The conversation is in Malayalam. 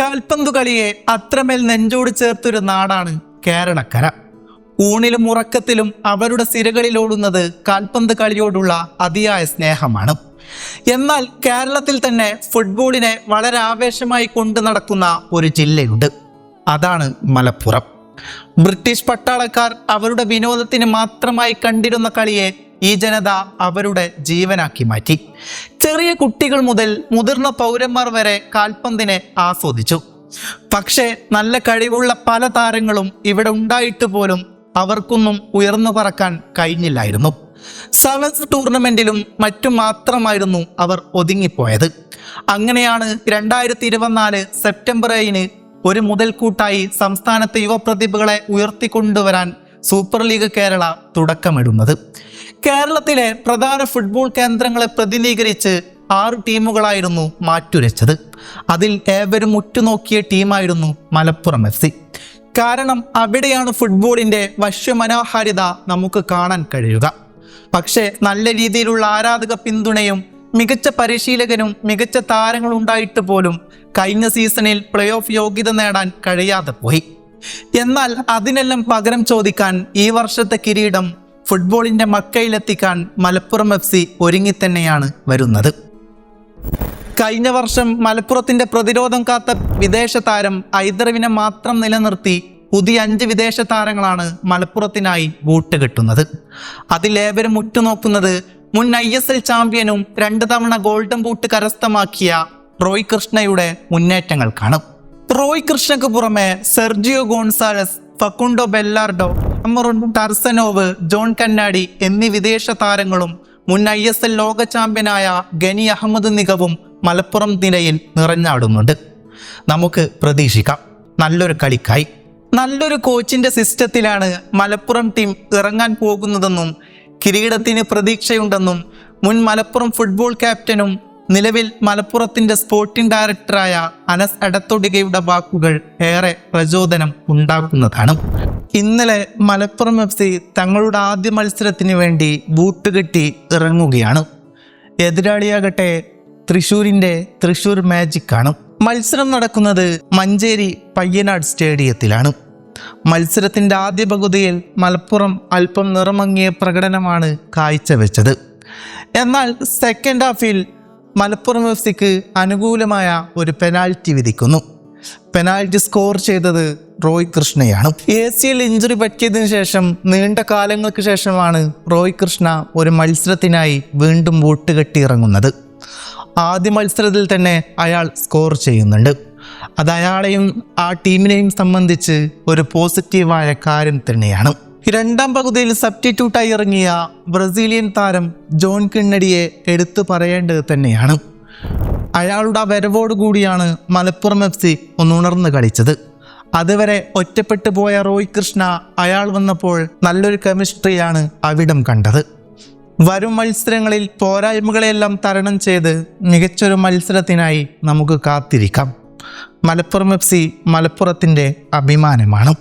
കാൽപന്തു കളിയെ അത്രമേൽ നെഞ്ചോട് ചേർത്തൊരു നാടാണ് കേരളക്കര. ഊണിലും ഉറക്കത്തിലും അവരുടെ സിരകളിലോടുന്നത് കാൽപന്ത് കളിയോടുള്ള അതിയായ സ്നേഹമാണ്. എന്നാൽ കേരളത്തിൽ തന്നെ ഫുട്ബോളിനെ വളരെ ആവേശമായി കൊണ്ടു നടക്കുന്ന ഒരു ജില്ലയുണ്ട്. അതാണ് മലപ്പുറം. ബ്രിട്ടീഷ് പട്ടാളക്കാർ അവരുടെ വിനോദത്തിന് മാത്രമായി കണ്ടിരുന്ന കളിയെ ഈ ജനത അവരുടെ ജീവനാക്കി മാറ്റി. ചെറിയ കുട്ടികൾ മുതൽ മുതിർന്ന പൗരന്മാർ വരെ കാൽപന്തിനെ ആസ്വദിച്ചു. പക്ഷേ നല്ല കഴിവുള്ള പല താരങ്ങളും ഇവിടെ ഉണ്ടായിട്ട് പോലും അവർക്കൊന്നും ഉയർന്നു പറക്കാൻ കഴിഞ്ഞില്ലായിരുന്നു. സെവൻസ് ടൂർണമെന്റിലും മറ്റും മാത്രമായിരുന്നു അവർ ഒതുങ്ങിപ്പോയത്. അങ്ങനെയാണ് രണ്ടായിരത്തി ഇരുപത്തിനാല് സെപ്റ്റംബർ ഏഴിന് ഒരു മുതൽക്കൂട്ടായി സംസ്ഥാനത്തെ യുവപ്രതിഭകളെ ഉയർത്തിക്കൊണ്ടുവരാൻ സൂപ്പർ ലീഗ് കേരള തുടക്കമിടുന്നത്. കേരളത്തിലെ പ്രധാന ഫുട്ബോൾ കേന്ദ്രങ്ങളെ പ്രതിനിധീകരിച്ച് ആറ് ടീമുകളായിരുന്നു മാറ്റുരച്ചത്. അതിൽ ഏവരും ഉറ്റുനോക്കിയ ടീമായിരുന്നു മലപ്പുറം എഫ് സി. കാരണം അവിടെയാണ് ഫുട്ബോളിന്റെ വശ്യമനോഹാരിത നമുക്ക് കാണാൻ കഴിയുക. പക്ഷേ നല്ല രീതിയിലുള്ള ആരാധക പിന്തുണയും മികച്ച പരിശീലകനും മികച്ച താരങ്ങളും ഉണ്ടായിട്ട് പോലും കഴിഞ്ഞ സീസണിൽ പ്ലേ ഓഫ് യോഗ്യത നേടാൻ കഴിയാതെ പോയി. എന്നാൽ അതിനെല്ലാം പകരം ചോദിക്കാൻ ഈ വർഷത്തെ കിരീടം ഫുട്ബോളിന്റെ മക്കയിലെത്തിക്കാൻ മലപ്പുറം എഫ് സി ഒരുങ്ങി തന്നെയാണ് വരുന്നത്. കഴിഞ്ഞ വർഷം മലപ്പുറത്തിന്റെ പ്രതിരോധം കാത്ത വിദേശ താരം ഐദർവിനെ മാത്രം നിലനിർത്തി പുതിയ അഞ്ച് വിദേശ താരങ്ങളാണ് മലപ്പുറത്തിനായി വോട്ട് കിട്ടുന്നത്. അതിലേവരും ഉറ്റുനോക്കുന്നത് മുൻ ഐ എസ് എൽ ചാമ്പ്യനും രണ്ട് തവണ ഗോൾഡൻ ബൂട്ട് കരസ്ഥമാക്കിയ റോയ് കൃഷ്ണയുടെ മുന്നേറ്റങ്ങൾക്കാണ്. റോയ് കൃഷ്ണയ്ക്ക് പുറമെ Sergio Gonzalez Facundo Bellardo Amarun Tursunov John Kannadi എന്നീ വിദേശ താരങ്ങളും മുൻ ഐ എസ് എൽ ലോക ചാമ്പ്യനായ ഗനി അഹമ്മദ് നിഗവും മലപ്പുറം നിലയിൽ നിറഞ്ഞാടുന്നുണ്ട്. നമുക്ക് പ്രതീക്ഷിക്കാം. നല്ലൊരു കളിക്കായി. നല്ലൊരു കോച്ചിന്റെ സിസ്റ്റത്തിലാണ് മലപ്പുറം ടീം ഇറങ്ങാൻ പോകുന്നതെന്നും കിരീടത്തിന് പ്രതീക്ഷയുണ്ടെന്നും മുൻ മലപ്പുറം ഫുട്ബോൾ ക്യാപ്റ്റനും നിലവിൽ മലപ്പുറത്തിന്റെ സ്പോർട്ടിംഗ് ഡയറക്ടറായ അനസ് എടത്തൊടികയുടെ വാക്കുകൾ ഏറെ പ്രചോദനം ഉണ്ടാക്കുന്നതാണ്. ഇന്നലെ മലപ്പുറം എഫ് സി തങ്ങളുടെ ആദ്യ മത്സരത്തിന് വേണ്ടി ബൂട്ട് കെട്ടി ഇറങ്ങുകയാണ്. എതിരാളിയാകട്ടെ തൃശൂരിന്റെ തൃശൂർ മാജിക് ആണ്. മത്സരം നടക്കുന്നത് മഞ്ചേരി പയ്യനാട് സ്റ്റേഡിയത്തിലാണ്. മത്സരത്തിന്റെ ആദ്യ പകുതിയിൽ മലപ്പുറം അല്പം നിറമങ്ങിയ പ്രകടനമാണ് കാഴ്ചവെച്ചത്. എന്നാൽ സെക്കൻഡ് ഹാഫിൽ മലപ്പുറം എഫ് സിക്ക് അനുകൂലമായ ഒരു പെനാൽറ്റി വിധിക്കുന്നു. പെനാൽറ്റി സ്കോർ ചെയ്തത് റോയ് കൃഷ്ണയാണ്. എ സി എൽ ഇഞ്ചുറി പറ്റിയതിനു ശേഷം നീണ്ട കാലങ്ങൾക്ക് ശേഷമാണ് റോയ് കൃഷ്ണ ഒരു മത്സരത്തിനായി വീണ്ടും വോട്ട് കെട്ടിയിറങ്ങുന്നത്. ആദ്യ മത്സരത്തിൽ തന്നെ അയാൾ സ്കോർ ചെയ്യുന്നുണ്ട്. അത് അയാളെയും ആ ടീമിനെയും സംബന്ധിച്ച് ഒരു പോസിറ്റീവായ കാര്യം തന്നെയാണ്. രണ്ടാം പകുതിയിൽ സബ്സ്റ്റിറ്റ്യൂട്ടായി ഇറങ്ങിയ ബ്രസീലിയൻ താരം ജോൺ കിണ്ണടിയെ എടുത്തു പറയേണ്ടത് തന്നെയാണ്. അയാളുടെ ആ വരവോട് കൂടിയാണ് മലപ്പുറം എഫ് സി ഒന്നുണർന്ന് കളിച്ചത്. അതുവരെ ഒറ്റപ്പെട്ടു പോയ റോയ് കൃഷ്ണ അയാൾ വന്നപ്പോൾ നല്ലൊരു കെമിസ്ട്രിയാണ് അവിടം കണ്ടത്. വരും മത്സരങ്ങളിൽ പോരായ്മകളെല്ലാം തരണം ചെയ്ത് മികച്ചൊരു മത്സരത്തിനായി നമുക്ക് കാത്തിരിക്കാം. മലപ്പുറം എഫ് സി മലപ്പുറത്തിന്റെ അഭിമാനമാണ്.